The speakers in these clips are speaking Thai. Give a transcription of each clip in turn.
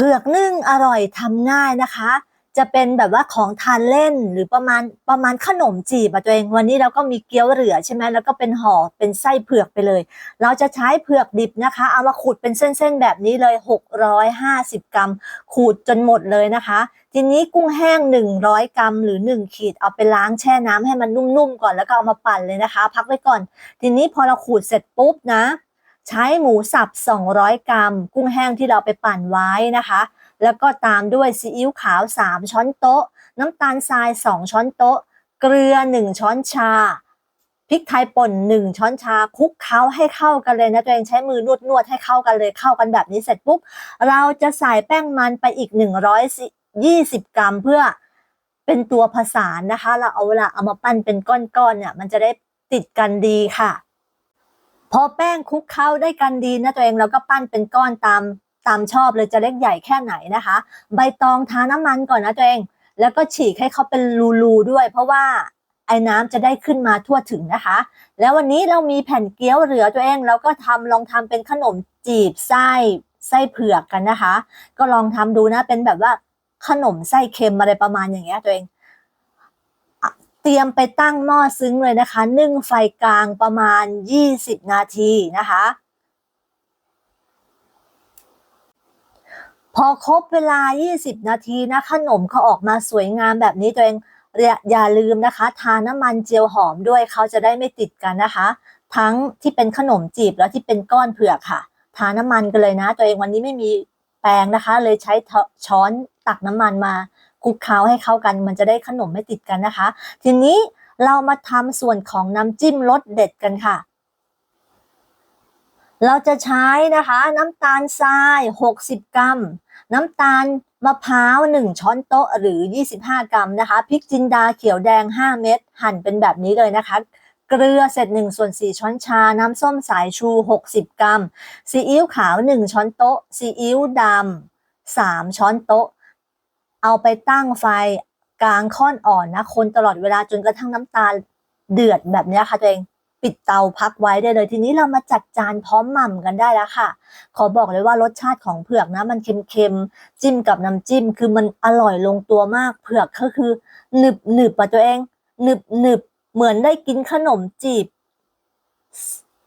ผือกนึ่งอร่อยทำง่ายนะคะ จะเป็นแบบว่าของทานเล่นหรือประมาณประมาณขนมจีบอะตัวเองวันนี้เราก็มีเกี๊ยวเหลือใช่ไหมแล้วก็เป็นห่อเป็นไส้เผือกไปเลย เราจะใช้เผือกดิบนะคะ เอามาขูดเป็นเส้นๆแบบนี้เลย 650 กรัม ขูดจนหมดเลยนะคะ ทีนี้กุ้งแห้ง 100 กรัม หรือ 1 ขีดเอาไปล้างแช่น้ำให้มันนุ่มๆก่อนแล้วก็เอามาปั่นเลยนะคะ พักไว้ก่อน ทีนี้พอเราขูดเสร็จปุ๊บนะ ใช้หมูสับ 200 กรัม กุ้งแห้งที่เราไปปั่นไว้นะคะ แล้วก็ตามด้วยซีอิ๊วขาว 3 ช้อนโต๊ะ น้ำตาลทราย 2 ช้อนโต๊ะ เกลือ 1 ช้อนชาพริกไทยป่น 1 ช้อนชาคลุกเคล้าให้เข้ากันเลยนะตัวเองใช้มือนวดนวดให้เข้ากันเลยเข้ากันแบบนี้เสร็จปุ๊บเราจะใส่แป้งมันไปอีก 120 กรัมเพื่อเป็นตัวผสานนะคะ เราเอาเวลาเอามาปั้นเป็นก้อนๆเนี่ยมันจะได้ติดกันดีค่ะ พอแป้งคลุกเข้าได้กันดีนะตัวเองเราก็ปั้นเป็นก้อนตามตามชอบเลยจะเล็กใหญ่แค่ไหนนะคะ ใบตองทาน้ำมันก่อนนะตัวเอง แล้วก็ฉีกให้เขาเป็นรูๆด้วย เพราะว่าไอ้น้ำจะได้ขึ้นมาทั่วถึงนะคะ แล้ววันนี้เรามีแผ่นเกี๊ยวเหลือตัวเองเราก็ทำลองทำเป็นขนมจีบไส้ไส้เผือกกันนะคะ ก็ลองทำดูนะเป็นแบบว่าขนมไส้เค็มอะไรประมาณอย่างเงี้ยตัวเอง เตรียมไปตั้งหม้อซึ้งเลยนะคะ นึ่งไฟกลางประมาณ 20 นาทีนะคะ พอครบเวลา 20 นาทีนะขนมเขาออกมาสวยงามแบบนี้ตัวเองอย่าลืมนะคะ ทาน้ำมันเจียวหอมด้วยเขาจะได้ไม่ติดกันนะคะ ทั้งที่เป็นขนมจีบแล้วที่เป็นก้อนเผือกค่ะ ทาน้ำมันกันเลยนะ ตัวเองวันนี้ไม่มีแปรงนะคะ เลยใช้ช้อนตักน้ำมันมา คลุกเคล้าให้เข้ากัน มันจะได้ขนมไม่ติดกันนะคะ ทีนี้เรามาทำส่วนของน้ำจิ้มรสเด็ดกันค่ะ เราจะใช้นะคะน้ำตาลทราย 60 กรัม น้ำตาลมะพร้าว 1 ช้อนโต๊ะหรือ 25 กรัมนะคะพริกจินดาเขียวแดง 5 เม็ดหั่นเป็นแบบนี้เลยนะคะเกลือเสร็จ1ส่วน4ช้อนชา น้ำส้มสายชู 60 กรัมซีอิ๊วขาว 1 ช้อนโต๊ะซีอิ๊วดำ3ช้อนโต๊ะ เอาไปตั้งไฟกลางค่อนอ่อนนะ คนตลอดเวลาจนกระทั่งน้ำตาลเดือดแบบนี้ค่ะตัวเองปิดเตาพักไว้ได้เลย ทีนี้เรามาจัดจานพร้อมหม่ำกันได้แล้วค่ะ ขอบอกเลยว่ารสชาติของเผือกนะ มันเค็มๆจิ้มกับน้ำจิ้ม คือมันอร่อยลงตัวมากเผือกก็คือหนึบหนึบๆอะตัวเองหนึบหนึบเหมือนได้กินขนมจีบ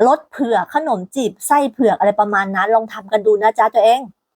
รสเผือกขนมจีบไส้เผือกอะไรประมาณนั้นลองทำกันดูนะจ๊ะตัวเอง